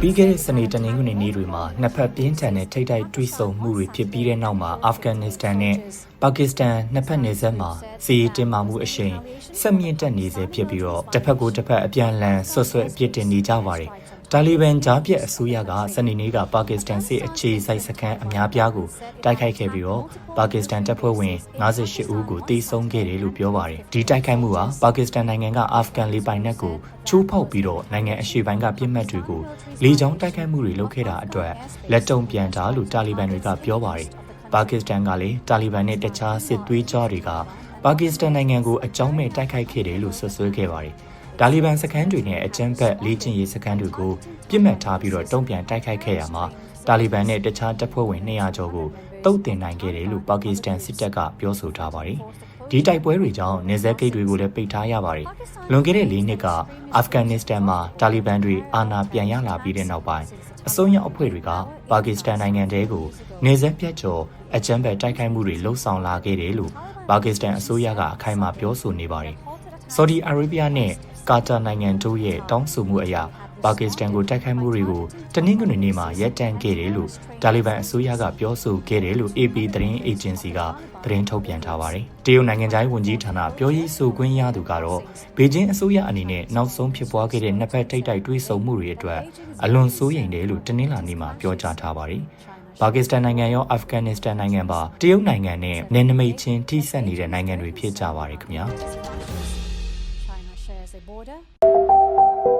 ပြီးခဲ့တဲ့စနေတနင်္ဂနွေနေ့တွေမှာနှစ်ဖက်ပြင်းထန်တဲ့ထိပ်တိုက်တွေ့ဆုံမှုတွေဖြစ်ပြီးတဲ့နောက်မှာအာဖဂန်နစ္စတန်နဲ့ပါကစ္စတန်နှစ်ဖက်နယ်စပ်မှာစီးတင်မာမှုအရှိန်ဆက်မြင့်တက်နေစေဖြစ်ပြီးတော့တစ်ဖက်ကိုတစ်ဖက်အပြန်အလှန်ဆွတ်ဆွဲအပြစ်တင်နေကြပါတယ်။ တာလီဘန်ဂျားပြက်အစိုးရကစနေနေ့ကပါကစ္စတန်စစ်အခြေစိုက်စခန်းအများပြားကိုတိုက်ခိုက်ခဲ့ပြီးတော့ပါကစ္စတန်တပ်ဖွဲ့ဝင်58ဦးကိုတိုက်ဆုံခဲ့တယ်လို့ပြောပါတယ်။ဒီတိုက်ခိုက်မှုဟာပါကစ္စတန်နိုင်ငံကအာဖဂန်လေပိုင်နက်ကိုချိုးဖောက်ပြီးတော့နိုင်ငံအရှေ့ပိုင်းကပြစ်မှတ်တွေကိုလေကြောင်းတိုက်ခိုက်မှုတွေလုပ်ခဲ့တာအတွက်လက်တုံပြန်တာလို့တာလီဘန်တွေကပြောပါတယ်။ပါကစ္စတန်ကလည်းတာလီဘန်နဲ့တခြားစစ်သွေးကြွတွေကပါကစ္စတန်နိုင်ငံကိုအကြောင်းမဲ့တိုက်ခိုက်ခဲ့တယ်လို့ဆွဆွဲခဲ့ပါတယ်။ တာလီဘန်စခန်းတွေနဲ့အကြမ်းဖက်လေ့ကျင့်ရေးစခန်းတွေကိုပြစ်မှတ်ထားပြီးတော့တုံ့ပြန်တိုက်ခိုက်ခဲ့ရမှာတာလီဘန်နဲ့တခြားတပ်ဖွဲ့ဝင်200ကျော်ကိုတုတ်တင်နိုင်ခဲ့တယ်လို့ပါကစ္စတန်စစ်တပ်ကပြောဆိုထားပါတယ်။ဒီတိုက်ပွဲတွေကြောင့်နေဇက်ဂိတ်တွေကိုလည်းပိတ်ထားရပါတယ်။လွန်ခဲ့တဲ့၄နှစ်ကအာဖဂန်နစ္စတန်မှာတာလီဘန်တွေအာဏာပြန်ရလာပြီးတဲ့နောက်ပိုင်းအစိုးရအဖွဲ့တွေကပါကစ္စတန်နိုင်ငံတဲကိုနေဇက်ပြတ်ကျော်အကြမ်းဖက်တိုက်ခိုက်မှုတွေလှုံ့ဆော်လာခဲ့တယ်လို့ပါကစ္စတန်အစိုးရကအခိုင်အမာပြောဆိုနေပါတယ်။ ဆော်ဒီအာရေဗျနဲ့ကာတာနိုင်ငံတို့ရဲ့တောင်းဆိုမှုအရပါကစ္စတန်ကိုတိုက်ခိုက်မှုတွေကိုတနင်္ဂနွေနေ့မှာရပ်တန့်ခဲ့တယ်လို့တာလီဘန်အစိုးရကပြောဆိုခဲ့တယ်လို့ AP သတင်းအေဂျင်စီကသတင်းထုတ်ပြန်ထားပါတယ်။တရုတ်နိုင်ငံသားဝန်ကြီးဌာနပြောရေးဆိုခွင့်ရသူကတော့ဘေကျင်းအစိုးရအနေနဲ့နောက်ဆုံးဖြစ်ပွားခဲ့တဲ့နှစ်ဖက်ထိပ်တိုက်တွေးဆုံမှုတွေအတွက်အလွန်စိုးရိမ်တယ်လို့တင်းနှလာနေမှာပြောကြားထားပါတယ်။ပါကစ္စတန်နိုင်ငံရောအာဖဂန်နစ္စတန်နိုင်ငံပါတရုတ်နိုင်ငံနဲ့နယ်နိမိတ်ချင်းထိစပ်နေတဲ့နိုင်ငံတွေဖြစ်ကြပါတယ်ခင်ဗျာ။ China shares a border.